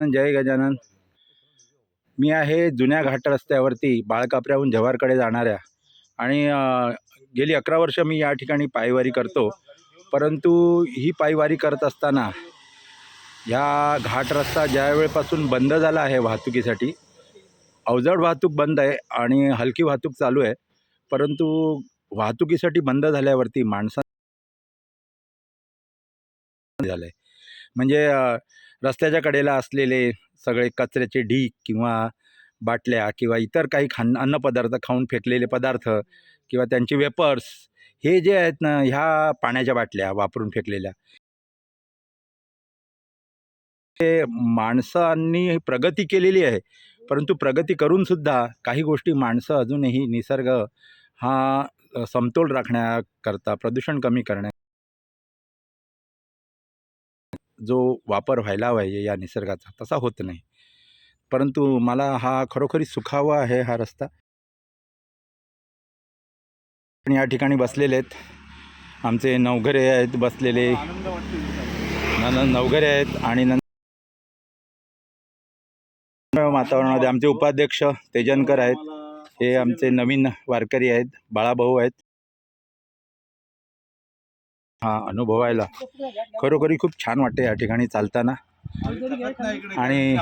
जय गजानन. मी आहे जुन्या घाट रस्त्यावरती बाळकापऱ्याहून जव्हारकडे जाणाऱ्या. आणि गेली अकरा वर्ष मी या ठिकाणी पायवारी करतो. परंतु ही पायवारी करत असताना ह्या घाट रस्ता ज्या वेळेपासून बंद झाला आहे वाहतुकीसाठी अवजड वाहतूक बंद आहे आणि हलकी वाहतूक चालू आहे. परंतु वाहतुकीसाठी बंद झाल्यावरती माणसं झालं आहे म्हणजे रस्त्याच्या कडेला असलेले सगळे कचऱ्याचे ढीक किंवा बाटल्या किंवा इतर काही खान अन्नपदार्थ खाऊन फेकलेले पदार्थ किंवा त्यांचे वेपर्स हे जे आहेत ना ह्या पाण्याच्या बाटल्या वापरून फेकलेल्या. हे माणसांनी प्रगती केलेली आहे. परंतु प्रगती करूनसुद्धा काही गोष्टी माणसं अजूनही निसर्ग हा समतोल राखण्याकरता प्रदूषण कमी करण्या जो वापर व्हायला पाहिजे या निसर्गाचा तसा होत नाही. परंतु मला हा खरोखरी सुखावा आहे हा रस्ता. आणि या ठिकाणी बसलेले आहेत. आमचे नवघरे आहेत बसलेले. न नवघरे आहेत आणि नंतर वातावरणामध्ये आमचे उपाध्यक्ष तेजनकर आहेत. हे आमचे नवीन वारकरी आहेत बाळाभाऊ आहेत. हा अनुभवायला खरोखरी खूप छान वाटते या ठिकाणी चालताना. आणि-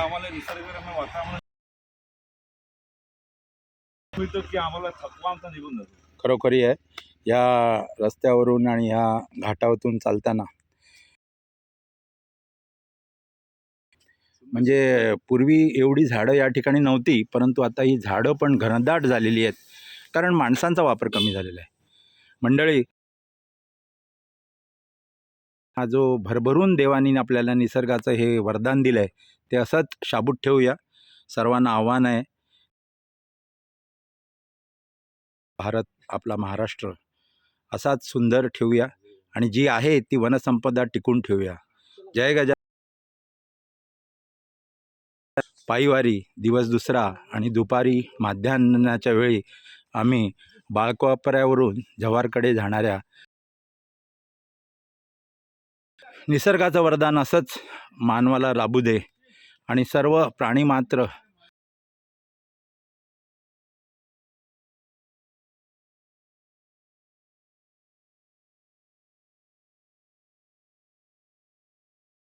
खरोखरी आहे. या रस्त्यावरून आणि ह्या घाटावरून चालताना. म्हणजे पूर्वी एवढी झाडं या ठिकाणी नव्हती परंतु आता ही झाडं पण घनदाट झालेली आहेत. कारण माणसांचा वापर कमी झालेला आहे. मंडळी हा जो भरभरून देवानी आपल्याला निसर्गाचं हे वरदान दिलं आहे ते असंच शाबूत ठेवूया. सर्वांना आव्हान आहे. भारत आपला महाराष्ट्र असाच सुंदर ठेवूया आणि जी आहे ती वनसंपदा टिकून ठेवूया. जय गजा पायवारी दिवस दुसरा आणि दुपारी माध्यान्नाच्या वेळी आम्ही बाळकोपऱ्यावरून जव्हारकडे जाणाऱ्या निसर्गाचं वरदान असंच मानवाला लाभू दे आणि सर्व प्राणी मात्र